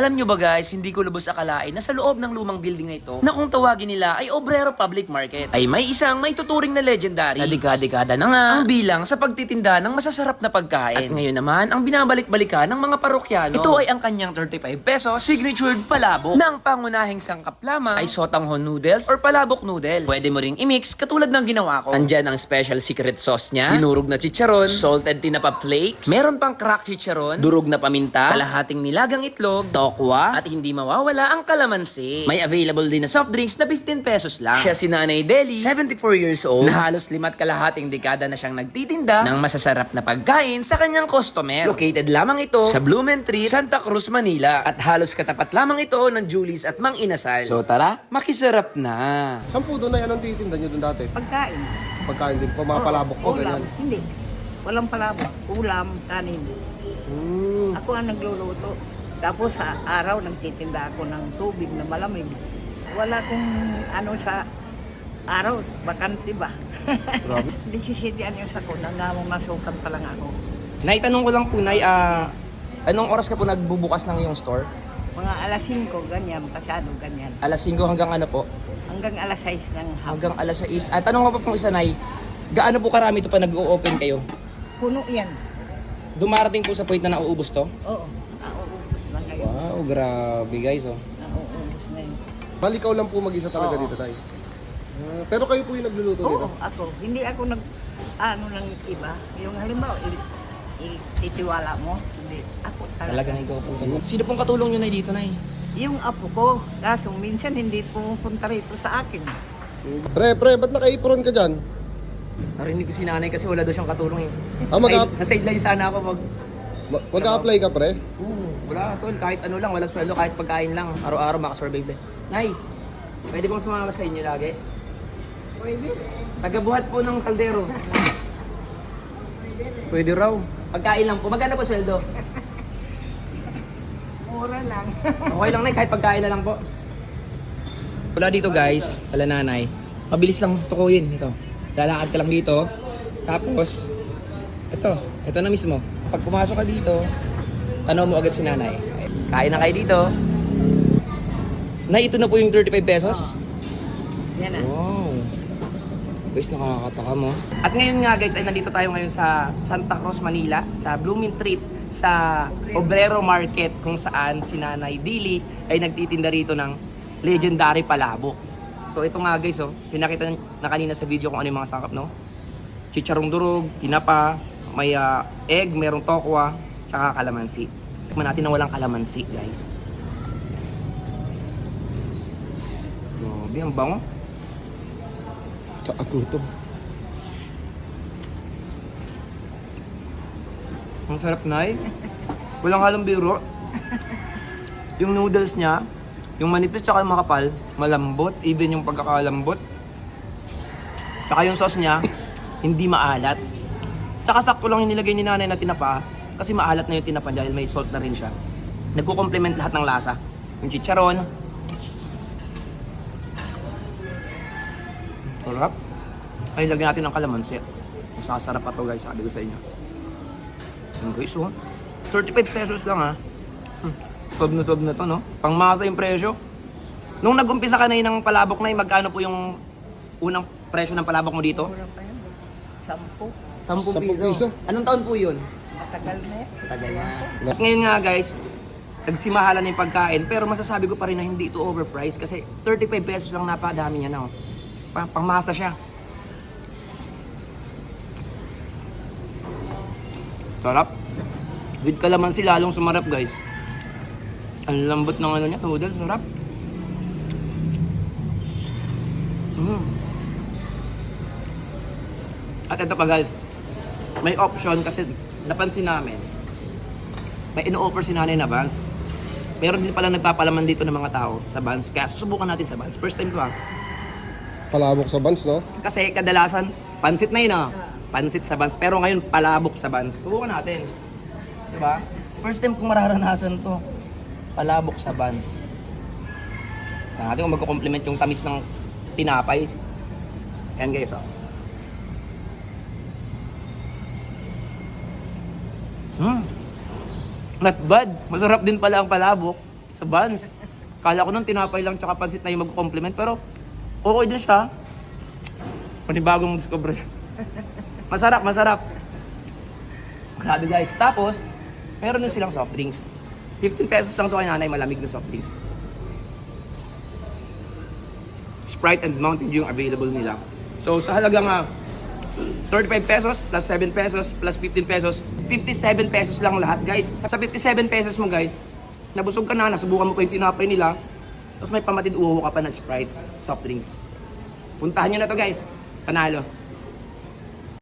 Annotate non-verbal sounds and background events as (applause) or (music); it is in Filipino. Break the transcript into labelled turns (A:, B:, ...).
A: Alam nyo ba guys, hindi ko lubos akalain na sa loob ng lumang building na ito, na kung tawagin nila ay Obrero Public Market, ay may isang may tuturing na legendary. Na dekada-dekada na nga. Ang bilang sa pagtitinda ng masasarap na pagkain. At ngayon naman, ang binabalik-balikan ng mga parokyano, ito ay ang kanyang 35 pesos. Signatured palabok. Ng pangunahing sangkap lamang. Ay sotanghon noodles. Or palabok noodles. Pwede mo ring i-mix katulad ng ginawa ko. Andyan ang special secret sauce niya, dinurog na chicharon, salted tinapa flakes, meron pang cracked chicharon, durog na paminta, kalahating nilagang itlog, tokwa, at hindi mawawala ang kalamansi. May available din na soft drinks na 15 pesos lang. Siya si Nanay Deli, 74 years old, na halos limat kalahating dekada na siyang nagtitinda ng masasarap na pagkain sa kanyang customer. Located lamang ito sa Blumentritt, Santa Cruz, Manila, at halos katapat lamang ito ng Julie's at Mang Inasal. So tara, makisarap na!
B: Saan po doon ay anong titinda nyo doon dati?
C: Pagkain.
B: Pagkain din po, mga
C: Oo,
B: palabok po,
C: ulam.
B: ganyan.
C: Hindi. Walang palabok. Ulam, kanin.
B: Hmm.
C: Ako ang nagluluto. Tapos sa araw, nagtitinda ako ng tubig na malamig. Wala kong ano sa araw, bakante ba?
B: Grabe. (laughs)
C: 17 anyos ako, nangamong masukan pa lang ako.
D: Naitanong ko lang po, Nay, ah, anong oras ka po nagbubukas ng iyong store?
C: Mga alas 5, ganyan, pasado, ganyan.
D: Alas 5 hanggang ano po?
C: Hanggang alas 6 ng hapon.
D: Hanggang alas 6. At tanong ko pa pong isa, Nay, gaano po karami ito pa nag-o-open kayo?
C: Puno yan.
D: Dumarating po sa point na nauubos to?
C: Oo,
D: Wow, grabe guys, oh.
C: Nauubos na yun.
B: Bali, ikaw lang po mag-isa talaga
C: Oo.
B: dito, tay. Ah, pero kayo po yung nagluluto dito?
C: Oo, ako. Hindi ako nag, ano ng iba. Yung halimbawa, i- i- itiwala mo. Hindi. Ako talaga.
D: Talagang ikaw po to. Sino pong katulong nyo, Nay, dito, Nay?
C: Yung apo ko, kaso minsan hindi pumupunta rito sa akin.
B: Pre, pre, ba't naka-apron ka dyan?
D: Narinig ko si nanay kasi wala daw siyang katulong eh.
B: Ah,
D: sa,
B: mag-
D: side, sa sideline sana ako pag...
B: Ma- Mag-a-apply ka, pre?
D: Oo, wala tol, kahit ano lang, wala sweldo, kahit pagkain lang, araw-araw makasurvive din. Nay, pwede bang sumama sa inyo lagi?
C: Pwede.
D: Tagabuhat po ng kaldero. Pwede raw. Pagkain lang po. Magkano po sweldo?
C: Mura lang.
D: Okay lang na kahit pagkain na lang po. Wala dito guys, wala nanay. Mabilis lang tukuyin ito. Lalakad ka lang dito. Tapos, ito, ito na mismo. Pag pumasok ka dito, tanong mo agad si nanay. Kain na kayo dito. Nay, ito na po yung 35 pesos.
C: Yan na.
D: Wow. Guys, nakakataka mo. At ngayon nga guys, ay nandito tayo ngayon sa Santa Cruz, Manila, sa Blooming Treat, sa Obrero Market, kung saan si Nanay Dili ay nagtitinda rito ng legendary palabok. So ito nga guys, oh, pinakita na kanina sa video kung ano yung mga sangkap, no? Chicharong durog, tinapa, may ah, egg, merong tokwa, tsaka kalamansi. Tikman natin na walang kalamansi, guys. Grabe, ang bango.
B: Kaagutom.
D: Ang sarap na Walang halong biro. Yung noodles niya, yung manipis tsaka yung makapal, malambot, even yung pagkakalambot. Tsaka yung sauce niya, hindi maalat. Tsaka sakto lang yung nilagay ni nanay na tinapa, kasi maalat na yung tinapa dahil may salt na rin siya. Nagko-complement lahat ng lasa. Yung chicharon. Sarap. Ay, lagyan natin ng kalamansi. Masasarap pa to guys, sabi ko sa inyo. Yung guys, oh. 35 pesos lang ha. Hmm. Sob na sob na to, no? Pangmasa yung presyo. Nung nag-umpisa ka na yun ng palabok na yun, magkano po yung unang presyo ng palabok mo dito?
C: Mura pa yan. Sampu.
D: 10
B: 10
D: piso.
B: piso.
D: Anong taon po yun?
C: Matagal na.
D: Tagal na. Ngayon nga guys, nagsimahalan na yung pagkain, pero masasabi ko pa rin na hindi ito overpriced kasi 35 pesos lang napadami niya na. Oh. Pa pangmasa siya. Sarap. With kalamansi lalong sumarap guys. Ang lambot ng ano niya, noodles, sarap. Mm. At ito pa guys, may option kasi napansin namin, may ino-offer si nanay na Vans. Meron din pala nagpapalaman dito ng mga tao sa Vans. Kaya susubukan natin sa Vans. First time ko ah.
B: Palabok sa buns, no?
D: Kasi kadalasan, pansit na yun ah. Pansit sa Vans. Pero ngayon, palabok sa Vans. Subukan natin. Diba? First time kong mararanasan to. Palabok sa Vans. Tingnan natin kung magko-complement yung tamis ng tinapay. Yan guys oh. Hmm. Not bad. Masarap din pala ang palabok. sa buns. Kala ko nung tinapay lang tsaka pansit na yung mag-complement, pero okay din siya. Panibagong discover. Masarap, masarap. Grabe guys. Tapos, meron din silang soft drinks. 15 pesos lang to kay nanay, malamig na soft drinks. Sprite and Mountain Dew yung available nila. So sa halagang ah, 35 pesos plus 7 pesos plus 15 pesos, 57 pesos lang lahat guys. Sa 57 pesos mo guys, nabusog ka na, nasubukan mo pa yung tinapay nila, tapos may pamatid uho ka pa ng Sprite, soft drinks. Puntahan nyo na to guys. Panalo.